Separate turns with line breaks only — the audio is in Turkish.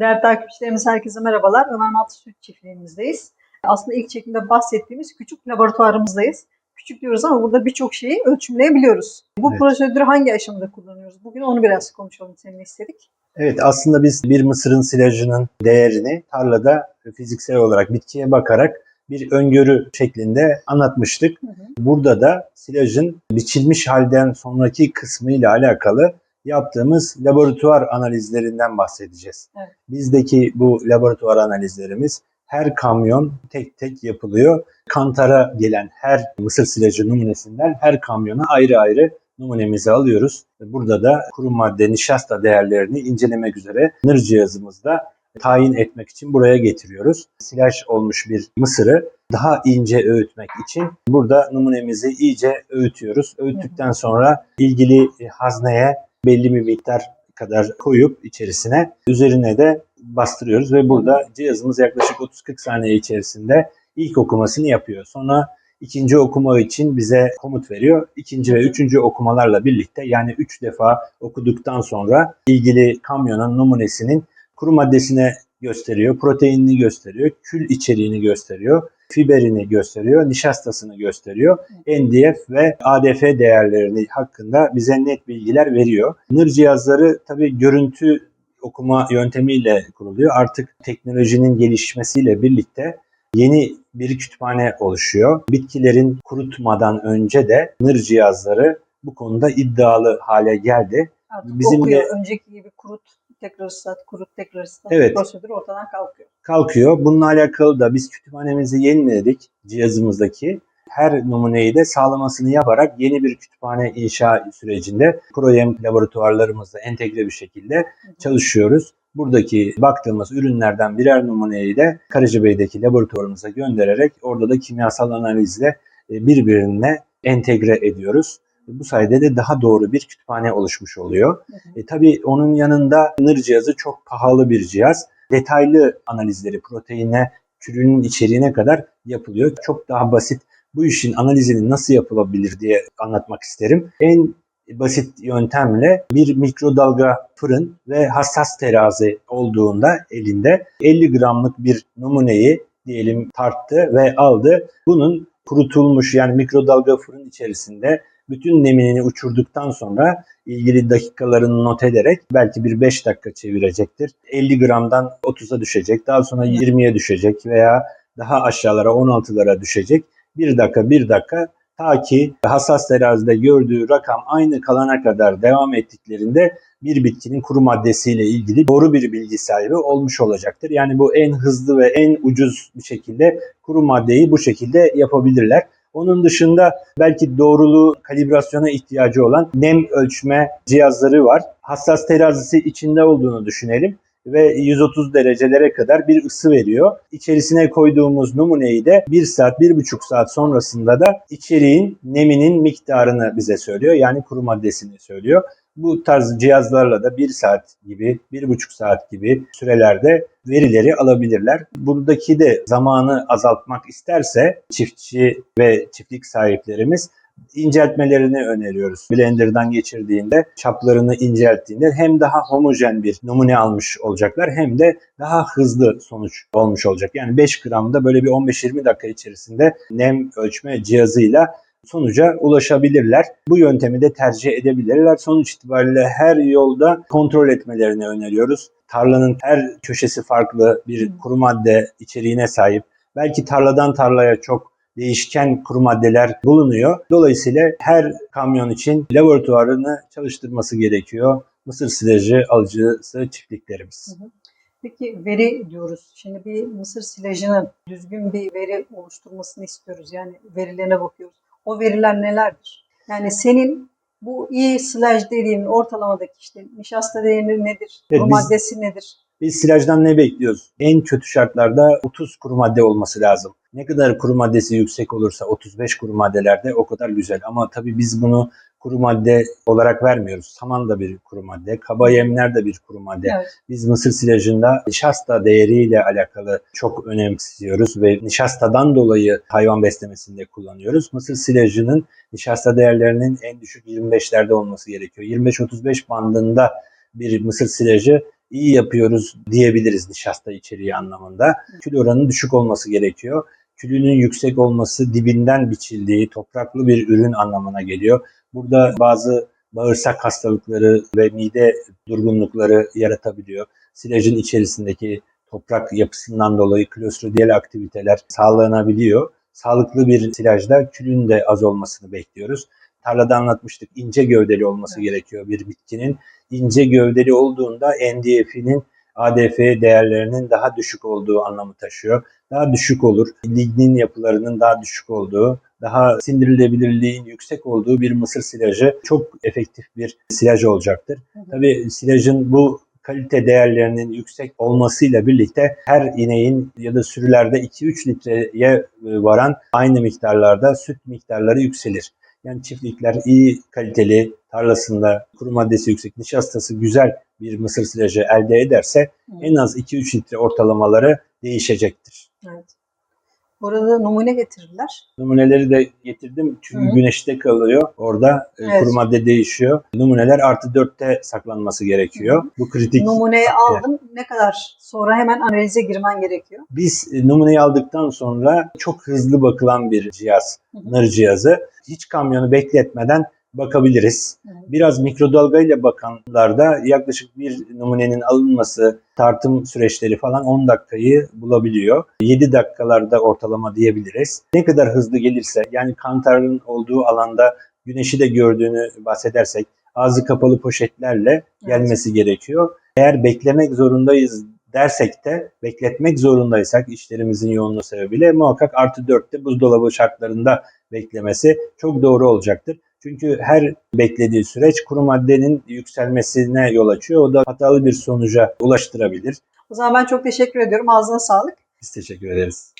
Değerli takipçilerimiz herkese merhabalar. Ömer Maltı Süt Çiftliğimizdeyiz. Aslında ilk çekimde bahsettiğimiz küçük laboratuvarımızdayız. Küçük diyoruz ama burada birçok şeyi ölçümleyebiliyoruz. Bu
Evet.
prosedürü hangi aşamada kullanıyoruz? Bugün onu biraz konuşalım seninle istedik.
Evet aslında biz bir mısırın silajının değerini tarlada fiziksel olarak bitkiye bakarak bir öngörü şeklinde anlatmıştık.
Hı hı.
Burada da silajın biçilmiş halden sonraki kısmı ile alakalı yaptığımız laboratuvar analizlerinden bahsedeceğiz.
Evet.
Bizdeki bu laboratuvar analizlerimiz her kamyon tek tek yapılıyor. Kantara gelen her mısır silajı numunesinden her kamyona ayrı ayrı numunemizi alıyoruz. Burada da kuru madde nişasta değerlerini incelemek üzere nır cihazımızda tayin etmek için buraya getiriyoruz. Silaj olmuş bir mısırı daha ince öğütmek için burada numunemizi iyice öğütüyoruz. Öğüttükten sonra ilgili hazneye belli bir miktar kadar koyup içerisine üzerine de bastırıyoruz ve burada cihazımız yaklaşık 30-40 saniye içerisinde ilk okumasını yapıyor. Sonra ikinci okuma için bize komut veriyor. İkinci ve üçüncü okumalarla birlikte yani üç defa okuduktan sonra ilgili kamyonun numunesinin kuru maddesine gösteriyor, proteinini gösteriyor, kül içeriğini gösteriyor, fiberini gösteriyor, nişastasını gösteriyor. NDF ve ADF değerlerini hakkında bize net bilgiler veriyor. Nır cihazları tabii görüntü okuma yöntemiyle kuruluyor. Artık teknolojinin gelişmesiyle birlikte yeni bir kütüphane oluşuyor. Bitkilerin kurutmadan önce de nır cihazları bu konuda iddialı hale geldi.
Artık
Bizim
okuyor.
de-
Önceki gibi kurut, tekrar ıslat, kurut, tekrar ıslat
Evet.
prosedür ortadan kalkıyor.
Kalkıyor. Bununla alakalı da biz kütüphanemizi yeniledik cihazımızdaki. Her numuneyi de sağlamasını yaparak yeni bir kütüphane inşa sürecinde ProYem laboratuvarlarımızla entegre bir şekilde çalışıyoruz. Buradaki baktığımız ürünlerden birer numuneyi de Karacabey'deki laboratuvarımıza göndererek orada da kimyasal analizle e, birbirine entegre ediyoruz. Bu sayede de daha doğru bir kütüphane oluşmuş oluyor.
Hı hı.
E, tabii onun yanında nır cihazı çok pahalı bir cihaz. Detaylı analizleri proteine, külünün içeriğine kadar yapılıyor. Çok daha basit. Bu işin analizini nasıl yapılabilir diye anlatmak isterim. En basit yöntemle bir mikrodalga fırın ve hassas terazi olduğunda elinde 50 gramlık bir numuneyi diyelim tarttı ve aldı. Bunun kurutulmuş yani mikrodalga fırın içerisinde bütün nemini uçurduktan sonra ilgili dakikalarını not ederek belki bir 5 dakika çevirecektir. 50 gramdan 30'a düşecek, daha sonra 20'ye düşecek veya daha aşağılara 16'lara düşecek. 1 dakika 1 dakika ta ki hassas terazide gördüğü rakam aynı kalana kadar devam ettiklerinde bir bitkinin kuru maddesiyle ilgili doğru bir bilgi sahibi olmuş olacaktır. Yani bu en hızlı ve en ucuz bir şekilde kuru maddeyi bu şekilde yapabilirler. Onun dışında belki doğruluğu kalibrasyona ihtiyacı olan nem ölçme cihazları var. Hassas terazisi içinde olduğunu düşünelim ve 130 derecelere kadar bir ısı veriyor. İçerisine koyduğumuz numuneyi de 1 saat, 1,5 saat sonrasında da içeriğin neminin miktarını bize söylüyor. Yani kuru maddesini söylüyor. Bu tarz cihazlarla da 1 saat gibi, 1,5 saat gibi sürelerde verileri alabilirler. Buradaki de zamanı azaltmak isterse çiftçi ve çiftlik sahiplerimiz inceltmelerini öneriyoruz. Blender'dan geçirdiğinde, çaplarını incelttiğinde hem daha homojen bir numune almış olacaklar hem de daha hızlı sonuç olmuş olacak. Yani 5 gramda böyle bir 15-20 dakika içerisinde nem ölçme cihazıyla sonuca ulaşabilirler. Bu yöntemi de tercih edebilirler. Sonuç itibariyle her yolda kontrol etmelerini öneriyoruz. Tarlanın her köşesi farklı bir kuru madde içeriğine sahip. Belki tarladan tarlaya çok değişken kuru maddeler bulunuyor. Dolayısıyla her kamyon için laboratuvarını çalıştırması gerekiyor. Mısır silajı alıcısı çiftliklerimiz.
Peki veri diyoruz. Şimdi bir mısır silajının düzgün bir veri oluşturmasını istiyoruz. Yani verilerine bakıyoruz. O veriler nelerdir? Yani senin bu iyi silaj dediğin ortalamadaki işte nişasta değeri nedir?
Evet,
Kuru
biz-
maddesi nedir?
Biz silajdan ne bekliyoruz? En kötü şartlarda 30 kuru madde olması lazım. Ne kadar kuru maddesi yüksek olursa 35 kuru maddelerde o kadar güzel. Ama tabii biz bunu kuru madde olarak vermiyoruz. Saman da bir kuru madde, kaba yemler de bir kuru madde.
Evet.
Biz mısır silajında nişasta değeriyle alakalı çok önemsiyoruz ve nişastadan dolayı hayvan beslemesinde kullanıyoruz. Mısır silajının nişasta değerlerinin en düşük 25'lerde olması gerekiyor. 25-35 bandında bir mısır silajı iyi yapıyoruz diyebiliriz nişasta içeriği anlamında. Kül oranının düşük olması gerekiyor. Külünün yüksek olması dibinden biçildiği topraklı bir ürün anlamına geliyor. Burada bazı bağırsak hastalıkları ve mide durgunlukları yaratabiliyor. Silajın içerisindeki toprak yapısından dolayı klostrodial aktiviteler sağlanabiliyor. Sağlıklı bir silajda külün de az olmasını bekliyoruz. Tarlada anlatmıştık ince gövdeli olması
Evet.
gerekiyor bir bitkinin. İnce gövdeli olduğunda NDF'nin ADF değerlerinin daha düşük olduğu anlamı taşıyor. Daha düşük olur. Lignin yapılarının daha düşük olduğu, daha sindirilebilirliğin yüksek olduğu bir mısır silajı çok efektif bir silaj olacaktır.
Hı.
Tabii silajın bu kalite değerlerinin yüksek olmasıyla birlikte her ineğin ya da sürülerde 2-3 litreye varan aynı miktarlarda süt miktarları yükselir. Yani çiftlikler iyi kaliteli tarlasında kuru maddesi yüksek, nişastası güzel bir mısır silajı elde ederse en az 2-3 litre ortalamaları değişecektir.
Evet. Burada numune getirdiler.
Numuneleri de getirdim çünkü
Hı.
güneşte kalıyor. Orada e,
Evet.
kuru madde değişiyor. Numuneler artı 4'te saklanması gerekiyor. Bu kritik.
Numuneyi aldın. Ne kadar sonra hemen analize girmen gerekiyor.
Biz e, numuneyi aldıktan sonra çok hızlı bakılan bir cihaz,
Hı hı.
nır cihazı. Hiç kamyonu bekletmeden bakabiliriz. Biraz mikrodalga ile bakanlarda yaklaşık bir numunenin alınması, tartım süreçleri falan 10 dakikayı bulabiliyor. 7 dakikalarda ortalama diyebiliriz. Ne kadar hızlı gelirse yani kantarın olduğu alanda güneşi de gördüğünü bahsedersek ağzı kapalı poşetlerle gelmesi gerekiyor. Eğer beklemek zorundayız dersek de bekletmek zorundaysak işlerimizin yoğunluğu sebebiyle muhakkak artı 4'te buzdolabı şartlarında beklemesi çok doğru olacaktır. Çünkü her beklediği süreç kuru maddenin yükselmesine yol açıyor. O da hatalı bir sonuca ulaştırabilir.
O zaman ben çok teşekkür ediyorum. Ağzına sağlık.
Biz teşekkür ederiz.